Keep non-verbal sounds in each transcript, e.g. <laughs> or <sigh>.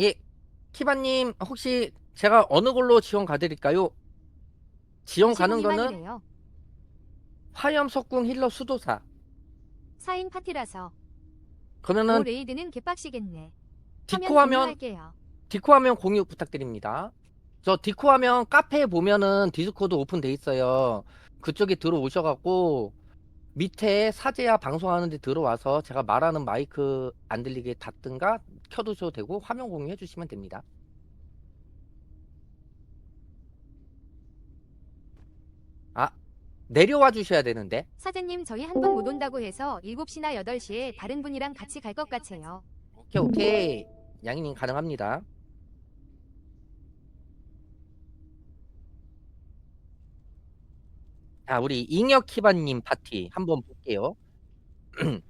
예. 키바님 혹시 제가 어느 걸로 지원 가드릴까요? 지원 가는 거는 25만이래요. 화염 석궁 힐러 수도사. 4인 파티라서 그러면은 오 레이드는 개빡시겠네. 디코 하면 할게요. 디코 화면 공유 부탁드립니다. 저 디코 화면 카페에 보면은 디스코드 오픈돼 있어요. 그쪽에 들어오셔갖고 밑에 사제야 방송하는데 들어와서 제가 말하는 마이크 안 들리게 닫든가 켜두셔도 되고 화면 공유해 주시면 됩니다. 아 내려와 주셔야 되는데 사장님 저희 한번못 온다고 해서 7시나 8시에 다른 분이랑 같이 갈 것 같아요. 오케이 오케이 양이님 가능합니다. 자 우리 잉여 키바님 파티 한번 볼게요. <clears throat>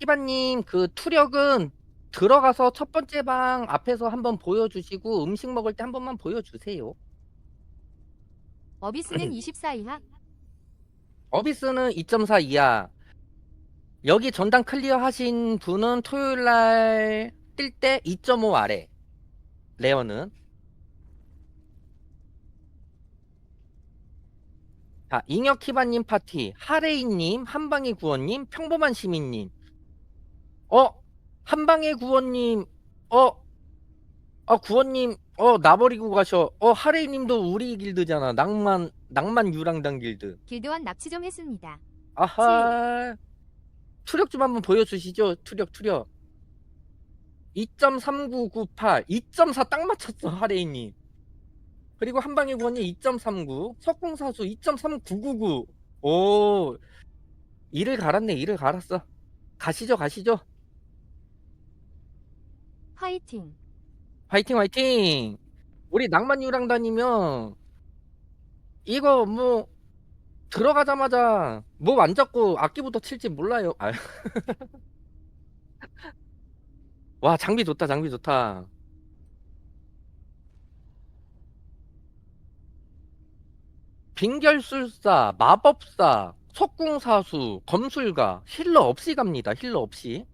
키바님 그 투력은 들어가서 첫 번째 방 앞에서 한번 보여주시고 음식 먹을 때 한 번만 보여주세요. 어비스는 <clears throat> 24 이하. 어비스는 2.4 이하. 여기 전당 클리어 하신 분은 토요일 날뛸때2.5 아래. 레어는. 자, 잉여키바님 파티, 하레이님, 한방의 구원님, 평범한 시민님. 어, 한방의 구원님, 어, 어, 구원님, 어, 나버리고 가셔. 어, 하레이님도 우리 길드잖아. 낭만, 낭만 유랑단 길드. 길드원 납치 좀 했습니다. 아하. 투력 좀 한번 보여주시죠. 투력, 투력. 2.3998, 2.4 딱 맞췄어, 하레이님. 그리고 한방의 구원이 2.39, 석궁사수 2.3999. 오, 이를 갈았네, 이를 갈았어. 가시죠, 가시죠. 화이팅. 화이팅, 화이팅. 우리 낭만유랑 다니면 이거 뭐 들어가자마자 뭐안 잡고 악기부터 칠지 몰라요. 아. <laughs> 와 장비 좋다 장비 좋다. 빙결술사, 마법사, 석궁사수, 검술가, 힐러 없이 갑니다. 힐러 없이.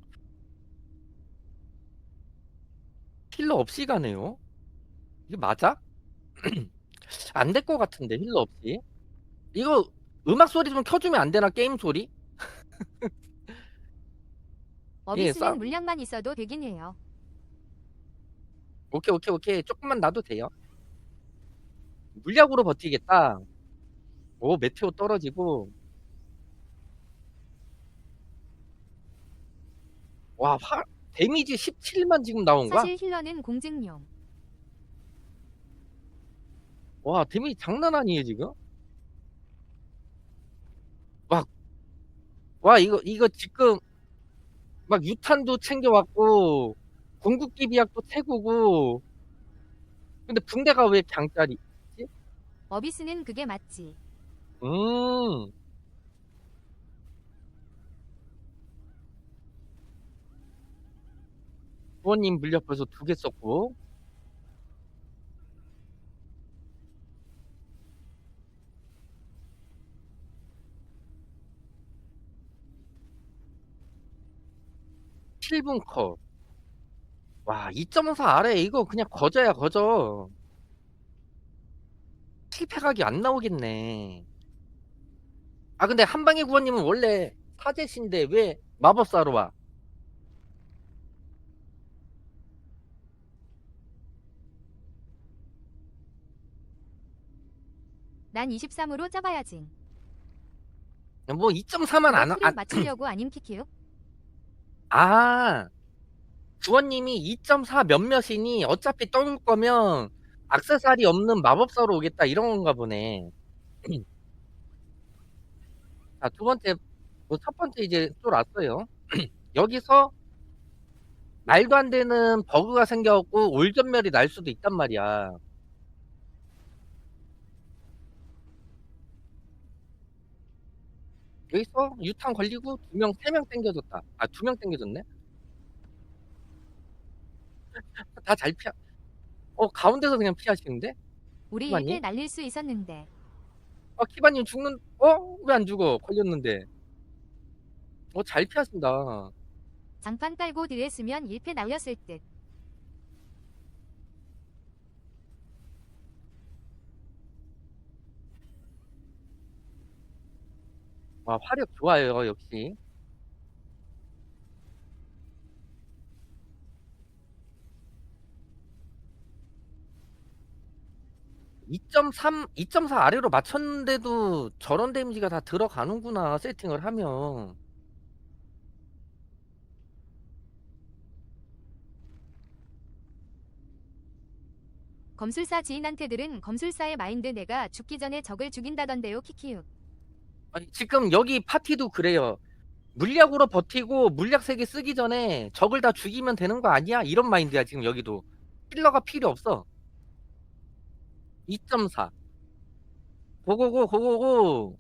힐러 없이 가네요. 이게 맞아? <clears throat> 안 될 것 같은데 힐러 없이. 이거 음악 소리 좀 켜주면 안 되나 게임 소리? <laughs> 어비스는 싸- 물량만 있어도 되긴 해요. 오케이 오케이 오케이 조금만 놔도 돼요. 물약으로 버티겠다. 오 메테오 떨어지고. 와 화, 데미지 17만 지금 나온 거야? 사실 힐러는 공증용. 와 데미지 장난 아니에요 지금? 와 이거 이거 지금 막 유탄도 챙겨왔고 궁극기 비약도 채구고 근데 붕대가 왜 강짜리? 어비스는 그게 맞지. 음. 부모님 벌써 두개 썼고 칠분 컷. 와, 2.4 아래 이거 그냥 거저야 거저. 실패각이 안 나오겠네. 아 근데 한방의 구원님은 원래 사제신데 왜 마법사로 와? 난 23으로 잡아야지. 뭐 2.4만 안, 안 맞추려고 아님 키키요? 아, 주원님이 2.4 몇몇이니 어차피 떠올 거면 악세사리 없는 마법사로 오겠다 이런 건가 보네. <clears throat> 자, 두 번째, 뭐 첫 번째 이제 또 왔어요. <clears throat> 여기서 말도 안 되는 버그가 생겨갖고 올전멸이 날 수도 있단 말이야. 여기서 유탄 걸리고 두 명, 세 명 땡겨졌다. 아, 두 명 땡겨졌네? <laughs> 다 잘 피하, 어, 가운데서 그냥 피하시는데? 우리 키바님? 1패 날릴 수 있었는데. 아 키바님 죽는 어? 왜 안 죽어? 걸렸는데. 어 잘 피하신다. 장판 깔고 딜했으면 1패 날렸을 듯. 와 화력 좋아요 역시. 2.3, 2.4 아래로 맞췄는데도 저런 데미지가 다 들어가는구나 세팅을 하면 검술사 지인한테 들은 검술사의 마인드 내가 죽기 전에 적을 죽인다던데요 키키유. 아니, 지금 여기 파티도 그래요. 물약으로 버티고 물약 3개 쓰기 전에 적을 다 죽이면 되는 거 아니야? 이런 마인드야 지금 여기도. 힐러가 필요 없어. 2.4 고고고 고고고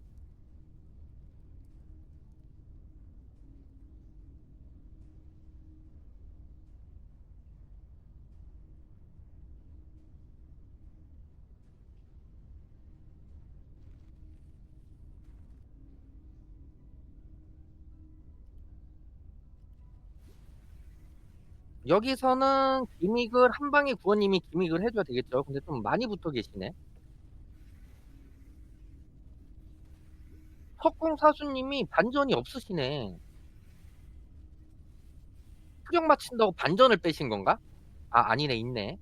여기서는 기믹을 한 방에 구원님이 기믹을 해줘야 되겠죠. 근데 좀 많이 붙어 계시네. 석궁 사수님이 반전이 없으시네. 수령 맞춘다고 반전을 빼신 건가? 아 아니네 있네.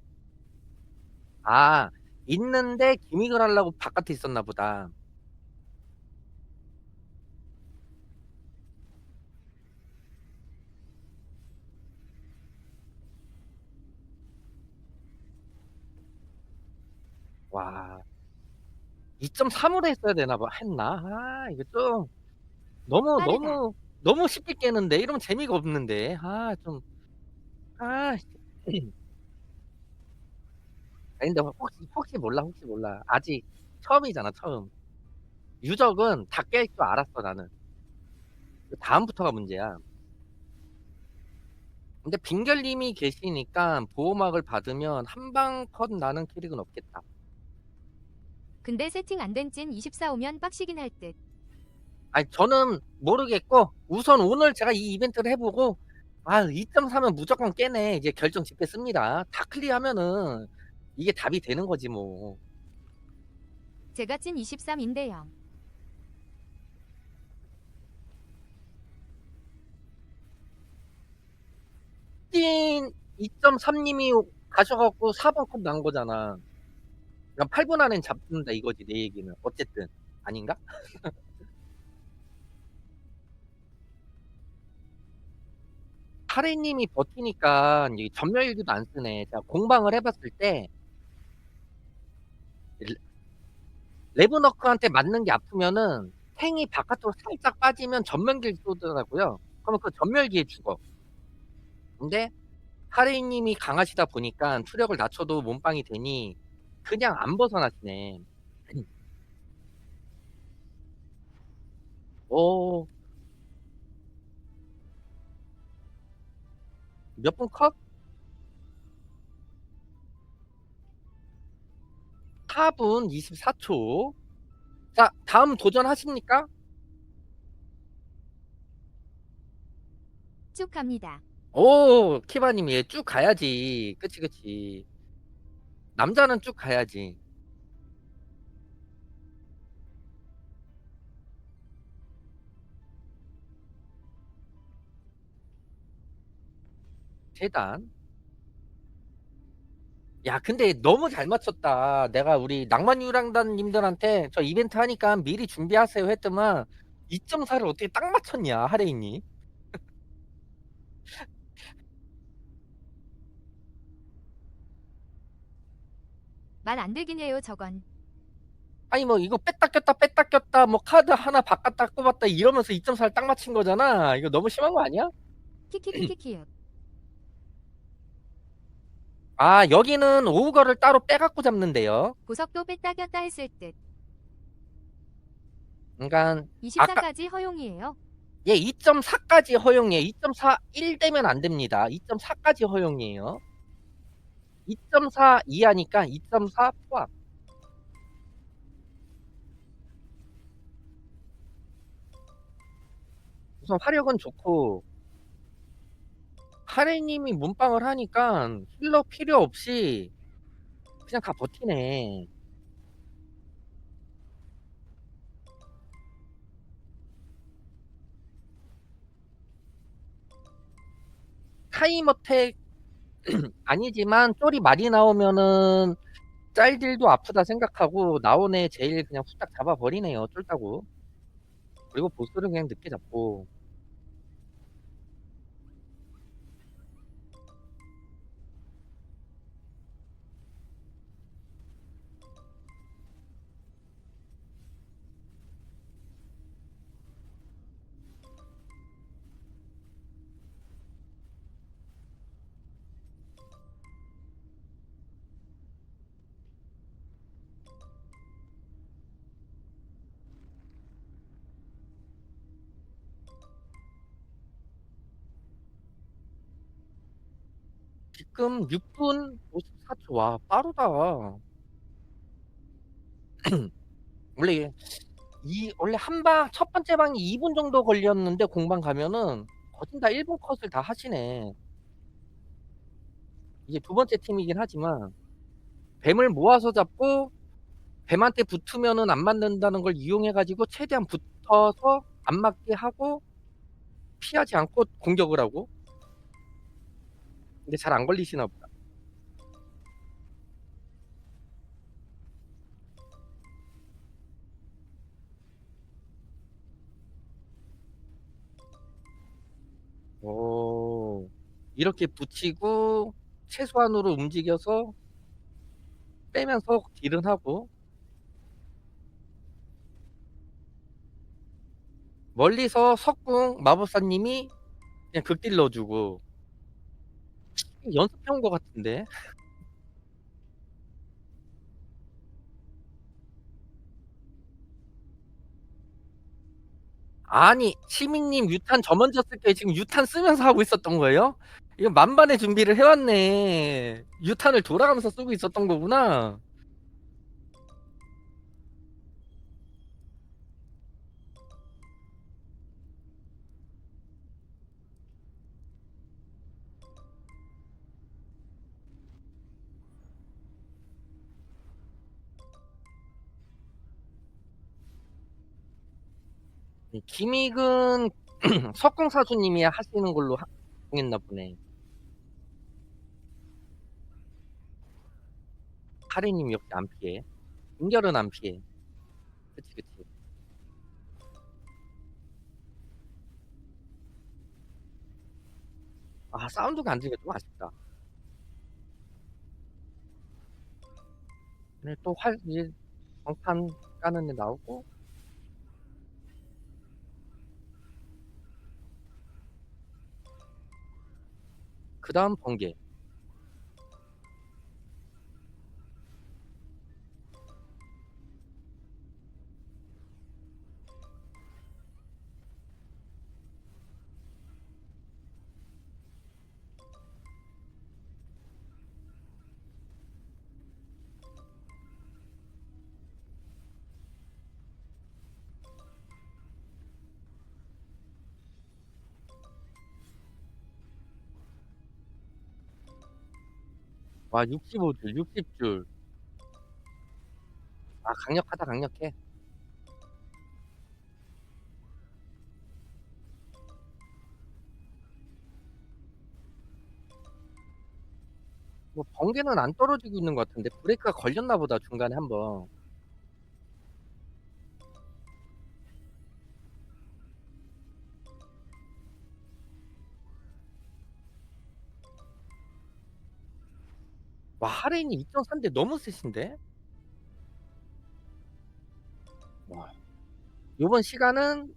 아 있는데 기믹을 하려고 바깥에 있었나 보다 와 2.3으로 했어야 되나 봐. 했나? 아 이거 좀 너무 빠르다. 너무 너무 쉽게 깨는데? 이러면 재미가 없는데? 아 좀 아 아니 근데 혹시 혹시 몰라 혹시 몰라. 아직 처음이잖아 처음. 유적은 다 깰 줄 알았어 나는. 그 다음부터가 문제야. 근데 빙결님이 계시니까 보호막을 받으면 한 방 컷 나는 캐릭은 없겠다 근데 세팅 안 된 찐 24 오면 빡시긴 할 듯. 아니 저는 모르겠고 우선 오늘 제가 이 이벤트를 해보고 아 2.3은 무조건 깨네 이제 결정 짓겠습니다 다 클리어하면은 이게 답이 되는 거지 뭐 제가 찐 23인데요. 찐 2.3님이 가셔갖고 4번 컷난 거잖아 그러니까 8분 안엔 잡는다 이거지 내 얘기는 어쨌든 아닌가? <laughs> 하레님이 버티니까 전멸기도 안 쓰네 제가 공방을 해봤을 때 레브너크한테 맞는 게 아프면은 탱이 바깥으로 살짝 빠지면 전멸기를 쏘더라고요. 그러면 그 전멸기에 죽어. 근데 하레이님이 강하시다 보니까 투력을 낮춰도 몸빵이 되니 그냥 안 벗어나시네. 오. <clears throat> 몇분 컷? 4분 24초. 자, 다음 도전하십니까? 쭉 갑니다. 오, 키바님, 얘쭉 가야지. 그치, 그치. 남자는 쭉 가야지. 재단. 야, 근데 너무 잘 맞췄다. 내가 우리 낭만유랑단님들한테 저 이벤트 하니까 미리 준비하세요 했더만 2.4를 어떻게 딱 맞췄냐, 하레인이. 말 안 되긴 해요 저건. 아니 뭐 이거 뺐다 꼈다 뺐다 꼈다 뭐 카드 하나 바꿨다 꼽았다 이러면서 2.4를 딱 맞힌 거잖아. 이거 너무 심한 거 아니야? 키키키키키유. 아, 여기는 오우거를 따로 빼갖고 잡는데요. 보석도 뺐다 꼈다 했을 듯. 그러니까 24까지 허용이에요. 얘 2.4까지 허용이에요. 2.4 1 되면 안 됩니다. 2.4까지 허용이에요. 2.4 이하니까 2.4 포함. 우선 화력은 좋고 하레님이 문방을 하니까 힐러 필요 없이 그냥 다 버티네. 타임 어택 <clears throat> 아니지만 쫄이 많이 나오면은 짤딜도 아프다 생각하고 애 제일 그냥 후딱 잡아버리네요 쫄다고 그리고 보스를 그냥 늦게 잡고 지금 6분 54초. 와 빠르다. <clears throat> 원래 이 원래 한방첫 번째 방이 2분 정도 걸렸는데 공방 가면은 거진 다 1분 컷을 다 하시네. 이게 두 번째 팀이긴 하지만 뱀을 모아서 잡고 뱀한테 붙으면은 안 맞는다는 걸 이용해 가지고 최대한 붙어서 안 맞게 하고 피하지 않고 공격을 하고 근데 잘 안 걸리시나 보다. 오, 이렇게 붙이고 최소한으로 움직여서 빼면서 딜은 하고 멀리서 석궁 마법사님이 그냥 극딜 넣어주고 연습해 온 것 같은데. 아니 시민님 유탄 저 먼저 쓸때 지금 유탄 쓰면서 하고 있었던 거예요? 이거 만반의 준비를 해 왔네. 유탄을 돌아가면서 쓰고 있었던 거구나 네, 김익은 <clears throat> 석궁 사수님이 하시는 걸로 하- 정했나 보네. 하리님 역시 안 피해. 은결은 안 피해. 그치 그치. 아 사운드가 안 들리니까 좀 아쉽다. 근데 또활 이제 방탄 까는 애 나오고 그 다음 번개. 와 65줄, 60줄. 아 강력하다 강력해. 뭐 번개는 안 떨어지고 있는 것 같은데 브레이크가 걸렸나 보다 중간에 한번. 와 하레인이 2.3대 너무 세신데? 와. 요번 시간은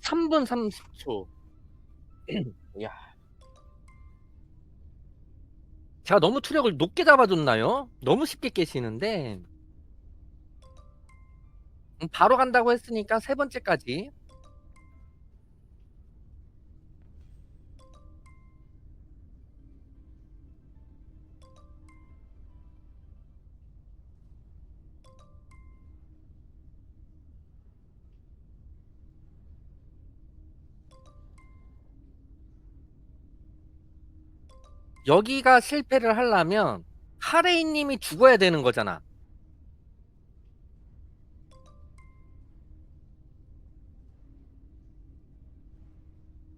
3분 30초. 야. 제가 너무 투력을 높게 잡아줬나요? 너무 쉽게 깨시는데. 음, 바로 간다고 했으니까 세 번째까지. 여기가 실패를 하려면 하레이님이 죽어야 되는 거잖아.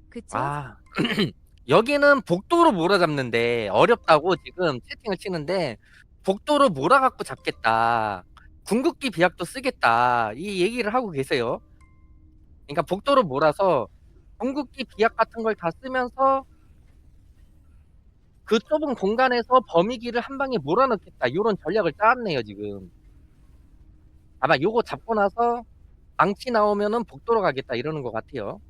그쵸? 아 <clears throat> 여기는 복도로 몰아잡는데 어렵다고 지금 채팅을 치는데 복도로 몰아갖고 잡겠다. 궁극기 비약도 쓰겠다. 이 얘기를 하고 계세요. 그러니까 복도로 몰아서 궁극기 비약 같은 걸 다 쓰면서 그 좁은 공간에서 범위기를 한 방에 몰아넣겠다. 요런 전략을 짜왔네요, 지금. 아마 요거 잡고 나서 망치 나오면은 복도로 가겠다 이러는 것 같아요.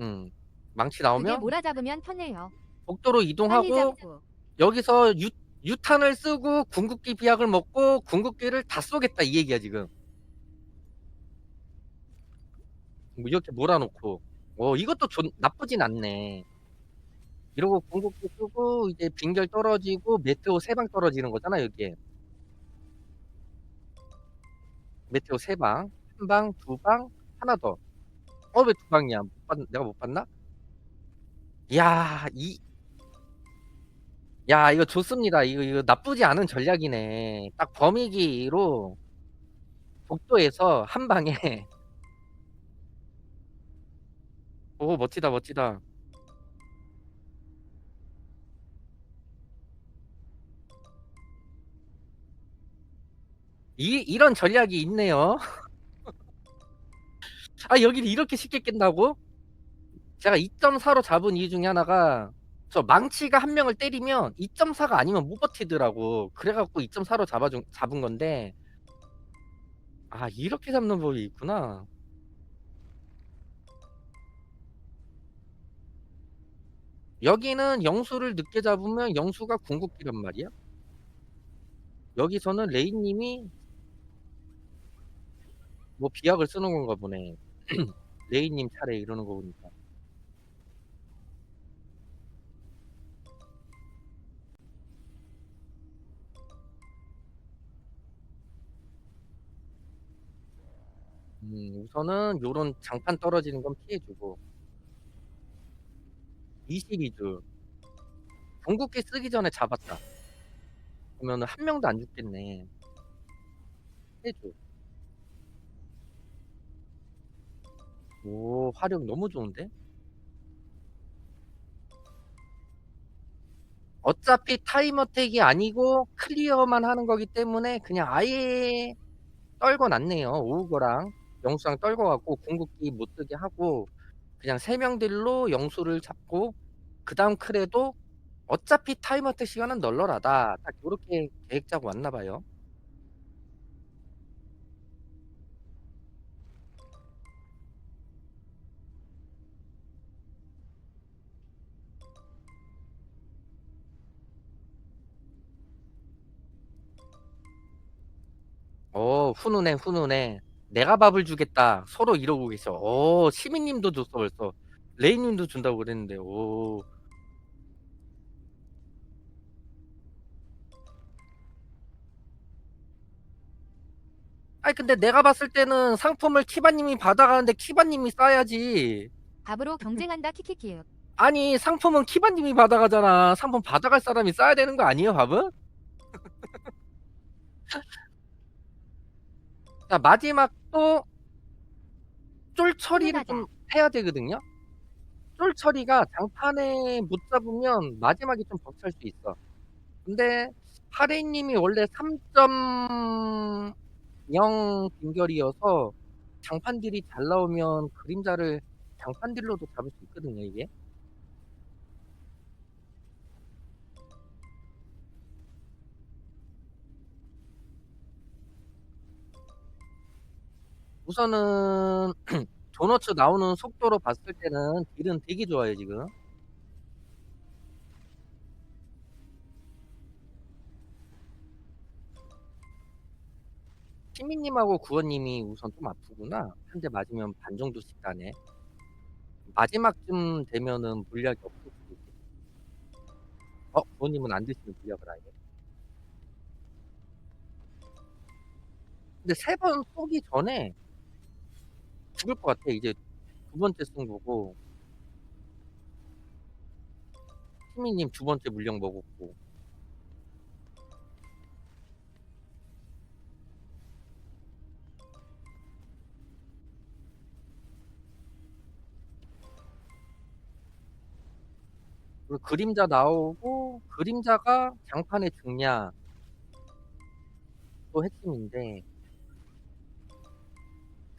음. 망치 그게 나오면 몰아잡으면 편해요. 복도로 빨리 이동하고 잡고. 여기서 유, 유탄을 쓰고 궁극기 비약을 먹고 궁극기를 다 쏘겠다 이 얘기야 지금. 뭐 이렇게 몰아놓고. 어 이것도 좋, 나쁘진 않네. 이러고 궁극기 쓰고 이제 빙결 떨어지고 메테오 세 방 떨어지는 거잖아 여기에. 메테오 세 방, 한 방, 두 방, 하나 더. 어 왜 두 방이야? 못 봤, 내가 못 봤나? 야, 이, 야, 이거 좋습니다. 이거, 이거 나쁘지 않은 전략이네. 딱 범위기로 복도에서 한 방에. <laughs> 오, 멋지다, 멋지다. 이, 이런 전략이 있네요. <laughs> 아, 여기를 이렇게 쉽게 깬다고? 제가 2.4로 잡은 이유 중에 하나가 저 망치가 한 명을 때리면 2.4가 아니면 못 버티더라고. 그래갖고 2.4로 잡아준, 잡은 건데 아 이렇게 잡는 법이 있구나. 여기는 영수를 늦게 잡으면 영수가 궁극기란 말이야. 여기서는 레인님이 뭐 비약을 쓰는 건가 보네. <clears throat> 레인님 차례 이러는 거 보니까. 음, 우선은 요런 장판 떨어지는 건 피해 주고. 22줄 궁극기 쓰기 전에 잡았다. 그러면은 한 명도 안 죽겠네. 해줘. 오 화력 너무 좋은데? 어차피 타임어택이 아니고 클리어만 하는 거기 때문에 그냥 아예 떨궈 놨네요 오우거랑 영수랑 떨궈 갖고 궁극기 못 쓰게 하고 그냥 세 명들로 영수를 잡고 그 다음 클에도 어차피 타임어택 시간은 널널하다. 딱 이렇게 계획 짜고 왔나 봐요. 어 훈훈해 훈훈해 내가 밥을 주겠다. 서로 이러고 계셔. 어 시민님도 줬어 벌써. 레이님도 준다고 그랬는데 오. 아니 근데 내가 봤을 때는 상품을 키바님이 받아가는데 키바님이 싸야지. 밥으로 경쟁한다 키키키요. 아니 상품은 키바님이 받아가잖아. 상품 받아갈 사람이 싸야 되는 거 아니에요 밥은? <laughs> 자 마지막 또 쫄 처리를. 좀 해야 되거든요. 쫄 처리가 장판에 못 잡으면 마지막에 좀 벅찰 수 있어. 근데 하레이 님이 원래 3.0 빙결이어서 장판 딜이 잘 나오면 그림자를 장판 딜로도 잡을 수 있거든요 이게 우선은 <clears throat> 도너츠 나오는 속도로 봤을 때는 딜은 되게 좋아요 지금. 시민님하고 구원님이 우선 좀 아프구나. 한 대 맞으면 반 정도씩 가네 마지막쯤 되면은 물약이 없을 수도 있겠다 어? 구원님은 안 드시는 물약을 아예. 근데 세 번 쏘기 전에 죽을 것 같아. 이제 두 번째 승부고. 시민님 두 번째 물량 먹었고. 그 그림자 나오고 그림자가 장판에 죽냐 또 핵심인데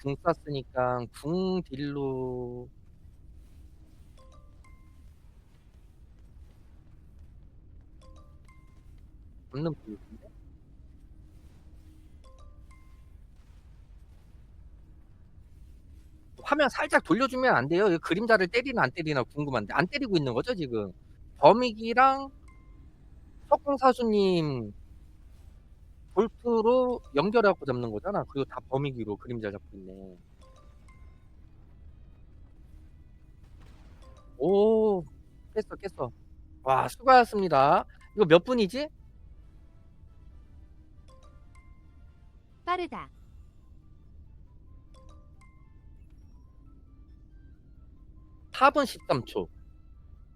궁 쐈으니까 궁 딜로 잡는 분위기인데 화면 살짝 돌려주면 안 돼요? 이 그림자를 때리나 안 때리나 궁금한데 안 때리고 있는 거죠 지금? 범익이랑 석궁사수님 볼트로 연결해갖고 잡는 거잖아. 그리고 다 범위기로 그림자 잡고 있네. 오, 깼어, 깼어. 와, 수고하셨습니다. 이거 몇 분이지? 빠르다. 4분 13초.